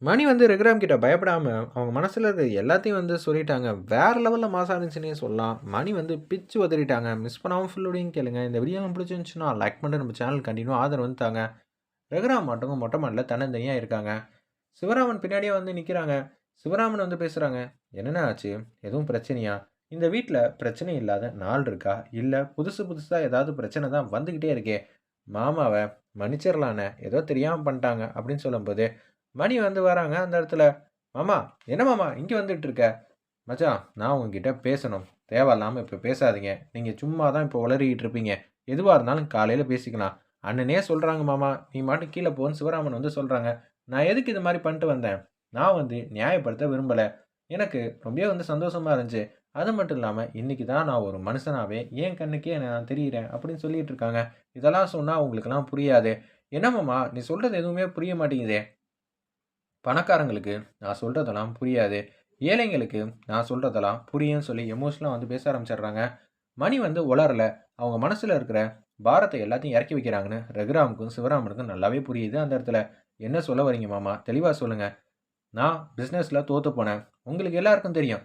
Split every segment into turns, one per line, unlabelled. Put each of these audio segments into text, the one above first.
மணி வந்து ரகுராம் கிட்ட பயப்படாம, அவங்க மனசுல இருக்க எல்லாத்தையும் வந்து சொல்லிட்டாங்க. வேற லெவல்ல மாஸா இருந்துச்சுன்னே சொல்லலாம். மணி வந்து பிச்சு உதறிட்டாங்க. மிஸ் பண்ணாம ஃபுல்லோடையும் கேளுங்க. இந்த வீடியோ உங்களுக்கு பிடிச்சிருந்துச்சுன்னா, லைக் பண்ணிட்டு நம்ம சேனல் கண்டினியூ ஆதரவு வந்து தாங்க. ரகுராம் மட்டும் மொட்டை மாடில தன்னந்தனியா இருக்காங்க. சிவராமன் பின்னாடியே வந்து நிக்கிறாங்க. சிவராமன் வந்து பேசுறாங்க. என்னென்ன ஆச்சு? எதுவும் பிரச்சனையா? இந்த வீட்டில் பிரச்சனை இல்லாத நாள் இருக்கா? இல்லை புதுசு புதுசாக ஏதாவது பிரச்சனை தான் வந்துக்கிட்டே இருக்கே. மாமாவை மன்னிச்சிரலாண்ணே. ஏதோ தெரியாமல் பண்ணிட்டாங்க." அப்படின்னு சொல்லும்போது, மணி வந்து வராங்க அந்த இடத்துல. "மாமா, என்ன மாமா இங்கே வந்துட்டு இருக்க?" "மச்சான், நான் உங்ககிட்ட பேசணும். தேவையில்லாமல் இப்போ பேசாதீங்க. நீங்கள் சும்மா தான் இப்போ உளறிக்கிட்டு இருப்பீங்க. எதுவாக இருந்தாலும் காலையில் பேசிக்கலாம்." "அண்ணனே சொல்கிறாங்க மாமா, நீ பாட்டுக்கு கீழே போன்னு" சிவராமன் வந்து சொல்கிறாங்க "நான் எதுக்கு இது மாதிரி பண்ணிட்டு வந்தேன்? நான் வந்து நியாயப்படுத்த விரும்பல. எனக்கு ரொம்பவே வந்து சந்தோஷமாக இருந்துச்சு. அது மட்டும் இல்லாமல் இன்றைக்கி தான் நான் ஒரு மனுஷனாகவே என் கண்ணுக்கே நான் தெரியிறேன்." அப்படின்னு சொல்லிகிட்டு இருக்காங்க. இதெல்லாம் சொன்னால் உங்களுக்கெல்லாம் புரியாது. என்னம்மாமா நீ சொல்கிறது எதுவுமே புரிய மாட்டேங்குதே." பணக்காரங்களுக்கு நான் சொல்கிறதெல்லாம் புரியாது. ஏழைங்களுக்கு நான் சொல்கிறதெல்லாம் புரியும் சொல்லி எமோஷனலாக வந்து பேச ஆரம்பிச்சிடுறாங்க. மணி வந்து உளறல. அவங்க மனசில் இருக்கிற பாரத்தை எல்லாத்தையும் இறக்கி வைக்கிறாங்கன்னு ரகுராமுக்கும், சிவராமனுக்கும் நல்லாவே புரியுது அந்த இடத்துல. "என்ன சொல்ல வரீங்க மாமா? தெளிவாக சொல்லுங்கள் "நான் பிஸ்னஸில் தோற்று போனேன். உங்களுக்கு எல்லாருக்கும் தெரியும்.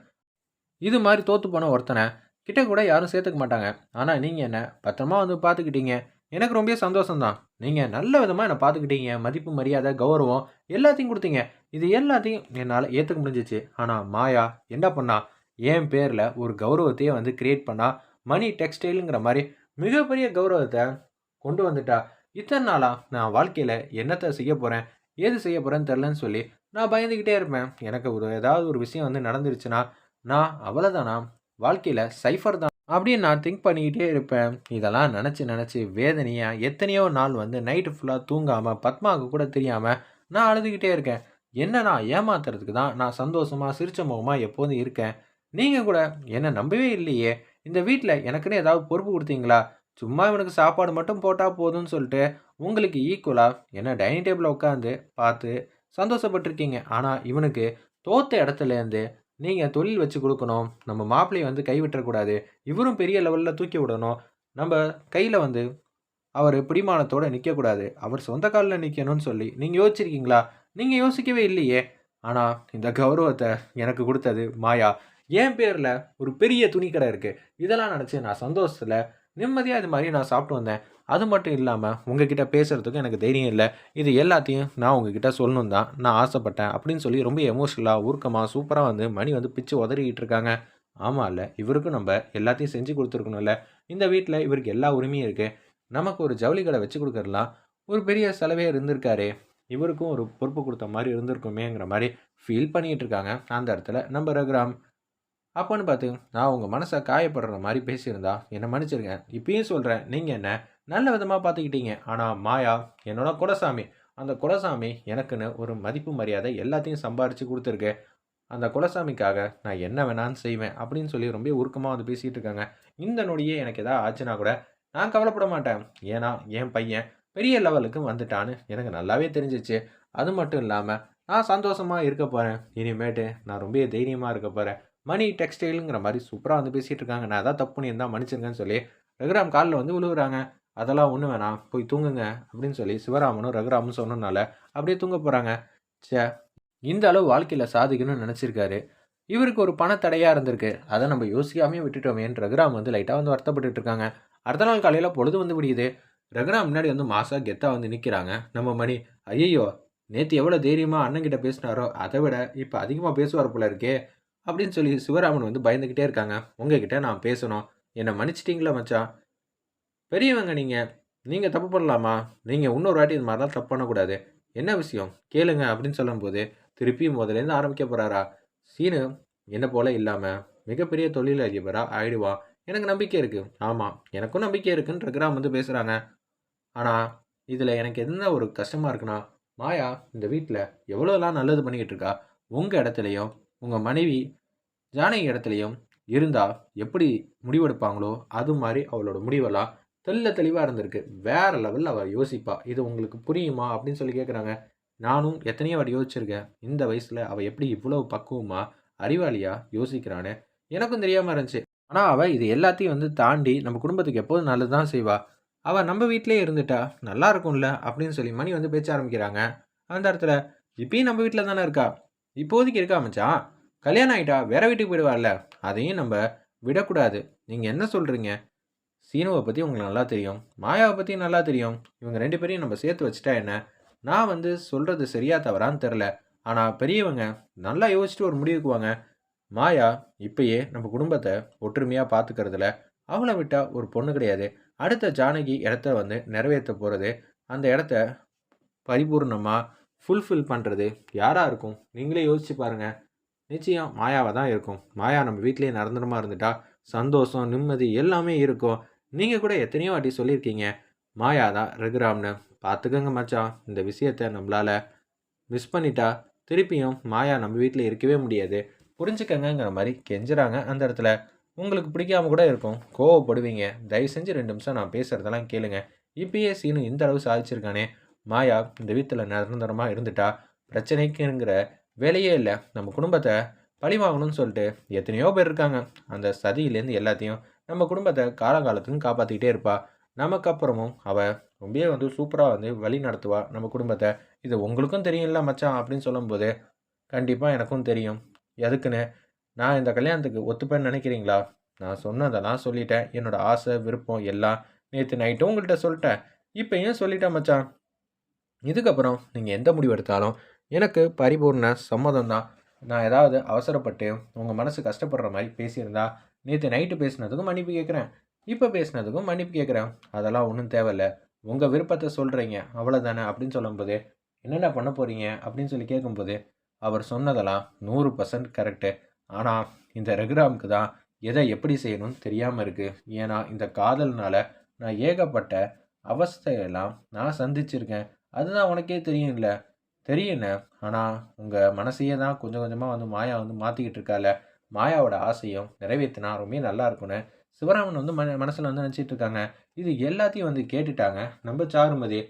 இது மாதிரி தோற்று போன ஒருத்தனை கிட்ட கூட யாரும் சேர்த்துக்க மாட்டாங்க. ஆனால் நீங்கள் என்ன பத்திரமா வந்து பார்த்துக்கிட்டீங்க. எனக்கு ரொம்ப சந்தோஷம்தான் நீங்கள் நல்ல விதமாக என்னை பார்த்துக்கிட்டீங்க. மதிப்பு, மரியாதை, கௌரவம் எல்லாத்தையும் கொடுத்தீங்க இது எல்லாத்தையும் என்னால் ஏற்றுக்க முடிஞ்சிச்சு ஆனால் மாயா என்ன பண்ணா? என் பேரில் ஒரு கௌரவத்தையே வந்து கிரியேட் பண்ணா. மணி டெக்ஸ்டைலுங்கிற மாதிரி மிகப்பெரிய கௌரவத்தை கொண்டு வந்துட்டா. இத்தனை நாளாக நான் வாழ்க்கையில் என்னத்தை செய்ய போகிறேன் ஏது செய்ய போகிறேன்னு தெரிலன்னு சொல்லி நான் பயந்துக்கிட்டே இருப்பேன். எனக்கு ஒரு ஏதாவது ஒரு விஷயம் வந்து நடந்துருச்சுன்னா, நான் அவ்வளோதானா வாழ்க்கையில் சைஃபர் தான் அப்படின்னு நான் திங்க் பண்ணிக்கிட்டே இருப்பேன். இதெல்லாம் நினச்சி நினச்சி வேதனையாக எத்தனையோ நாள் வந்து நைட்டு ஃபுல்லாக தூங்காமல் பத்மாவுக்கு கூட தெரியாமல் நான் அழுதுகிட்டே இருக்கேன். என்ன நான் ஏமாத்துறதுக்கு தான் நான் சந்தோஷமாக சிரிச்ச முகமாக எப்போதும் இருக்கேன். நீங்கள் கூட என்னை நம்பவே இல்லையே! இந்த வீட்டில் எனக்குன்னு ஏதாவது பொறுப்பு கொடுத்தீங்களா சும்மா இவனுக்கு சாப்பாடு மட்டும் போட்டால் போதும்னு சொல்லிட்டு, உங்களுக்கு ஈக்குவலாக என்ன டைனிங் டேபிளில் உட்காந்து பார்த்து சந்தோஷப்பட்டுருக்கீங்க. ஆனால் இவனுக்கு தோத்த இடத்துலேருந்து நீங்கள் தொழில் வச்சு கொடுக்கணும் நம்ம மாப்பிள்ளையை வந்து கை விட்டுறக்கூடாது. இவரும் பெரிய லெவலில் தூக்கி விடணும். நம்ம கையில் வந்து அவர் பிடிமானத்தோடு நிற்கக்கூடாது அவர் சொந்த காலில் நிற்கணும்னு சொல்லி நீங்கள் யோசிச்சிருக்கீங்களா? நீங்கள் யோசிக்கவே இல்லையே! ஆனால் இந்த கௌரவத்தை எனக்கு கொடுத்தது மாயா. என் பேரில் ஒரு பெரிய துணிக்கடை இருக்குது இதெல்லாம் நினச்சி நான் சந்தோஷத்தில் நிம்மதியாக இது மாதிரி நான் சாப்பிட்டு வந்தேன். அது மட்டும் இல்லாமல் உங்ககிட்ட பேசுகிறதுக்கும் எனக்கு தைரியம் இல்லை இது எல்லாத்தையும் நான் உங்ககிட்ட சொல்லணும் தான் நான் ஆசைப்பட்டேன். அப்படின்னு சொல்லி ரொம்ப எமோஷ்னலாக ஊர்க்கமாக சூப்பராக வந்து மணி வந்து பிச்சு உதறிக்கிட்டு இருக்காங்க. ஆமாம் இல்லை இவருக்கும் நம்ம எல்லாத்தையும் செஞ்சு கொடுத்துருக்கணும்ல இந்த வீட்டில் இவருக்கு எல்லா உரிமையும் இருக்குது நமக்கு ஒரு ஜவுளி கடை வச்சு கொடுக்குறலாம் ஒரு பெரிய செலவே இருந்திருக்காரு இவருக்கும் ஒரு பொறுப்பு கொடுத்த மாதிரி இருந்திருக்குமேங்கிற மாதிரி ஃபீல் பண்ணிகிட்டு இருக்காங்க. அந்த இடத்துல நம்ம ரகுராம். அப்போன்னு பார்த்து, நான் உங்கள் மனசை காயப்படுற மாதிரி பேசியிருந்தா என்னை மன்னிச்சிருங்க. இப்பயும் சொல்கிறேன் நீங்கள் என்ன நல்ல விதமாக பார்த்துக்கிட்டீங்க. ஆனால் மாயா என்னோட குலசாமி. அந்த குலசாமி எனக்குன்னு ஒரு மதிப்பு, மரியாதை எல்லாத்தையும் சம்பாரித்து கொடுத்துருக்கு அந்த குலசாமிக்காக நான் என்ன வேணாலும் செய்வேன். அப்படின்னு சொல்லி ரொம்ப உருக்கமாக வந்து பேசிகிட்டு இருக்காங்க. இந்த நொடியே எனக்கு எதாவது ஆச்சுன்னா கூட நான் கவலைப்பட மாட்டேன். ஏன்னா, என் பையன் பெரிய லெவலுக்கு வந்துட்டான்னு எனக்கு நல்லாவே தெரிஞ்சிச்சு அது மட்டும் இல்லாமல் நான் சந்தோஷமாக இருக்க போகிறேன் இனிமேட்டு நான் ரொம்பவே தைரியமாக இருக்க போகிறேன் மணி டெக்ஸ்டைலுங்கிற மாதிரி சூப்பராக வந்து பேசிகிட்டு இருக்காங்க. நான் அதான் தப்பு பண்ணியிருந்தா மன்னிச்சிருங்கன்னு சொல்லி ரகுராம் காலில் வந்து விழுகுறாங்க. அதெல்லாம் ஒன்று வேணாம். போய் தூங்குங்க அப்படின்னு சொல்லி சிவராமனும், ரகுராமும் சொன்னனால அப்படியே தூங்க போகிறாங்க சே இந்த அளவு வாழ்க்கையில் சாதிக்கணும்னு நினச்சிருக்காரு இவருக்கு ஒரு பணத்தடையாக இருந்திருக்கு. அதை நம்ம யோசிக்காமே விட்டுட்டோமேன்னு ரகுராம் வந்து லைட்டாக வந்து வருத்தப்பட்டு இருக்காங்க. அடுத்த நாள் காலையில் பொழுது வந்து விடியுது. ரகுராம் முன்னாடி வந்து மாசா கெத்தாக வந்து நிற்கிறாங்க நம்ம மணி, "ஐயய்யோ! நேற்று எவ்வளோ தைரியமாக அண்ணன் கிட்ட பேசினாரோ, அதை விட இப்போ அதிகமாக பேசுவார் போல இருக்கே!" அப்படின்னு சொல்லி சிவராமன் வந்து பயந்துகிட்டே இருக்காங்க. "உங்ககிட்ட நான் பேசணும். என்னை மன்னிச்சிட்டிங்களா மச்சான்? பெரியவங்க நீங்கள் நீங்கள் தப்பு பண்ணலாமா? நீங்கள் இன்னொரு வாட்டி இது மாதிரிலாம் தப்பு பண்ணக்கூடாது. என்ன விஷயம்? கேளுங்க." அப்படின்னு சொல்லும்போது, திருப்பியும் முதலேருந்து ஆரம்பிக்க போகிறாரா "சீனு என்ன போல இல்லாமல் மிகப்பெரிய தொழிலதிபரா ஆயிடுவான். எனக்கு நம்பிக்கை இருக்குது ஆமாம் எனக்கும் நம்பிக்கை இருக்குன்னு" ரகுராம் வந்து பேசுகிறாங்க ஆனால் இதில் எனக்கு என்ன ஒரு கஷ்டமாக இருக்குன்னா, மாயா இந்த வீட்டில் எவ்வளோலாம் நல்லது பண்ணிக்கிட்டு இருக்கா. உங்கள் இடத்துலையும் உங்கள் மனைவி ஜானகி இடத்துலையும் இருந்தால் எப்படி முடிவெடுப்பாங்களோ, அது மாதிரி அவளோட முடிவெல்லாம் தெள்ள தெளிவாக இருந்திருக்கு. வேற லெவலில் அவள் யோசிப்பா. இது உங்களுக்கு புரியுமா? அப்படின்னு சொல்லி கேட்குறாங்க. நானும் எத்தனையோ வாட்டி யோசிச்சிருக்கேன். இந்த வயசில் அவள் எப்படி இவ்வளவு பக்குவமாக அறிவாளியாக யோசிக்கிறான்னு எனக்கும் தெரியாமல் இருந்துச்சு. ஆனால் அவள் இது எல்லாத்தையும் வந்து தாண்டி நம்ம குடும்பத்துக்கு எப்போதும் நல்லது தான் செய்வா. அவள் நம்ம வீட்டிலே இருந்துட்டா நல்லா இருக்கும்ல அப்படின்னு சொல்லி மணி வந்து பேச ஆரம்பிக்கிறாங்க. அந்த இடத்துல இப்பயும் நம்ம வீட்டில் தானே இருக்கா இப்போதைக்கு இருக்கா மச்சான் கல்யாணம் ஆகிட்டா வேற வீட்டுக்கு போயிடுவார்ல. அதையும் நம்ம விடக்கூடாது. நீங்கள் என்ன சொல்கிறீங்க சீனுவை பற்றி உங்களுக்கு நல்லா தெரியும். மாயாவை பற்றி நல்லா தெரியும். இவங்க ரெண்டு பேரையும் நம்ம சேர்த்து வச்சுட்டா என்ன? நான் வந்து சொல்கிறது சரியா தவறான்னு தெரில ஆனால் பெரியவங்க நல்லா யோசிச்சுட்டு ஒரு முடிவுக்கு வாங்க. மாயா இப்பயே நம்ம குடும்பத்தை ஒற்றுமையாக பார்த்துக்கிறதுல அவளை விட்டால் ஒரு பொண்ணு கிடையாது. அடுத்த ஜானகி இடத்த வந்து நிறைவேற்ற போகிறது அந்த இடத்த பரிபூர்ணமாக ஃபுல்ஃபில் பண்ணுறது யாராக இருக்கும்? நீங்களே யோசிச்சு பாருங்கள் நிச்சயம் மாயாவாக தான் இருக்கும். மாயா நம்ம வீட்லேயே நிரந்தரமாக இருந்துட்டா சந்தோஷம் நிம்மதி எல்லாமே இருக்கும். நீங்கள் கூட எத்தனையோ வாட்டி சொல்லியிருக்கீங்க மாயா தான் ரகுராம்னு. பார்த்துக்கோங்க மச்சான் இந்த விஷயத்த நம்மளால் மிஸ் பண்ணிட்டா திருப்பியும் மாயா நம்ம வீட்டில் இருக்கவே முடியாது. புரிஞ்சுக்கங்கிற மாதிரி கெஞ்சுறாங்க அந்த இடத்துல. உங்களுக்கு பிடிக்காம கூட இருக்கும். கோவப்படுவீங்க. தயவு செஞ்சு ரெண்டு நிமிஷம் நான் பேசுகிறதெல்லாம் கேளுங்க. இப்பயே சீனு இந்த அளவு சாதிச்சிருக்கானே. மாயா இந்த வீட்டில் நிரந்தரமாக இருந்துட்டா பிரச்சனைக்குங்கிற வேலையே இல்லை. நம்ம குடும்பத்தை பழி வாங்கணும்னு சொல்லிட்டு எத்தனையோ பேர் இருக்காங்க. அந்த சதியிலேருந்து எல்லாத்தையும் நம்ம குடும்பத்தை காலங்காலத்துக்கும் காப்பாற்றிக்கிட்டே இருப்பா. நமக்கு அப்புறமும் அவள் ரொம்பவே வந்து சூப்பராக வந்து வழி நடத்துவா. நம்ம குடும்பத்தை. இது உங்களுக்கும் தெரியும்ல மச்சான் அப்படின்னு சொல்லும்போது கண்டிப்பாக எனக்கும் தெரியும். எதுக்குன்னு? நான் இந்த கல்யாணத்துக்கு ஒத்துப்பேன்னு நினைக்கிறீங்களா? நான் சொன்னதெல்லாம் சொல்லிட்டேன். என்னோட ஆசை விருப்பம் எல்லாம் நேற்று நைட்டும் உங்கள்கிட்ட சொல்லிட்டேன். இப்போ ஏன் சொல்லிட்டேன் மச்சான்? இதுக்கப்புறம் நீங்கள் எந்த முடிவு எடுத்தாலும் எனக்கு பரிபூர்ண சம்மதம் தான். நான் ஏதாவது அவசரப்பட்டு உங்கள் மனசு கஷ்டப்படுற மாதிரி பேசியிருந்தா நேற்று நைட்டு பேசினதுக்கும் மன்னிப்பு கேட்குறேன். இப்போ பேசினதுக்கும் மன்னிப்பு கேட்குறேன். அதெல்லாம் ஒன்றும் தேவையில்ல. உங்கள் விருப்பத்தை சொல்கிறீங்க அவ்வளோதானே அப்படின்னு சொல்லும்போது என்னென்ன பண்ண போகிறீங்க அப்படின்னு சொல்லி கேட்கும்போது அவர் சொன்னதெல்லாம் நூறு பர்சன்ட் கரெக்டு ஆனால் இந்த ரகுராமுக்கு தான் எதை எப்படி செய்யணும்னு தெரியாமல் இருக்குது ஏன்னா இந்த காதல்னால நான் ஏகப்பட்ட அவஸ்தையெல்லாம் நான் சந்திச்சிருக்கேன். அதுதான் உனக்கே தெரியும் இல்லை தெரியுண்ணே ஆனால் உங்கள் மனசையே தான் கொஞ்சம் கொஞ்சமாக வந்து மாயா வந்து மாற்றிக்கிட்டு இருக்கால. மாயாவோட ஆசையும் நிறைவேற்றினா ரொம்ப நல்லா இருக்கும்னு சிவராமன் வந்து மன மனசில் வந்து நினச்சிட்டு இருக்காங்க. இது எல்லாத்தையும் வந்து கேட்டுட்டாங்க. நம்ம சாருமதி.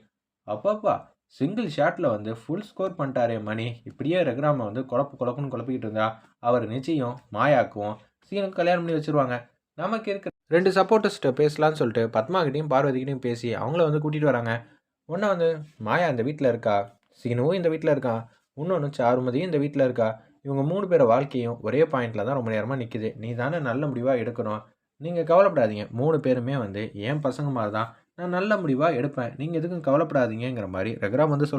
அப்பப்பா சிங்கிள் ஷாட்டில் வந்து ஃபுல் ஸ்கோர் பண்ணிட்டாரே மணி. இப்படியே ரகுராம வந்து குழப்பு குழப்புன்னு குழப்பிக்கிட்டு இருந்தா அவர் நிச்சயம் மாயாக்குவோம் சீனுக்கு கல்யாணம் பண்ணி வச்சுருவாங்க. நமக்கு இருக்க ரெண்டு சப்போர்ட்டர்ஸ்கிட்ட பேசலான்னு சொல்லிட்டு பத்மாகிட்டையும் பார்வதிக்கிட்டையும் பேசி அவங்கள வந்து கூட்டிகிட்டு வராங்க. ஒன்று வந்து மாயா இந்த வீட்டில் இருக்கா? சீனுவும் இந்த வீட்டில் இருக்கான் இன்னொன்று சாருமதியும் இந்த வீட்டில் இருக்கா? இவங்க மூணு பேர் வாழ்க்கையும் ஒரே பாயிண்டில் தான் ரொம்ப நேரமாக நிற்கிது நீ தானே நல்ல முடிவாக எடுக்கணும். நீங்கள் கவலைப்படாதீங்க. மூணு பேருமே வந்து என் பசங்க மாதிரி தான். நான் நல்ல முடிவாக எடுப்பேன். நீங்கள் எதுக்கும் கவலைப்படாதீங்கிற மாதிரி ரகுராம் வந்து சொல்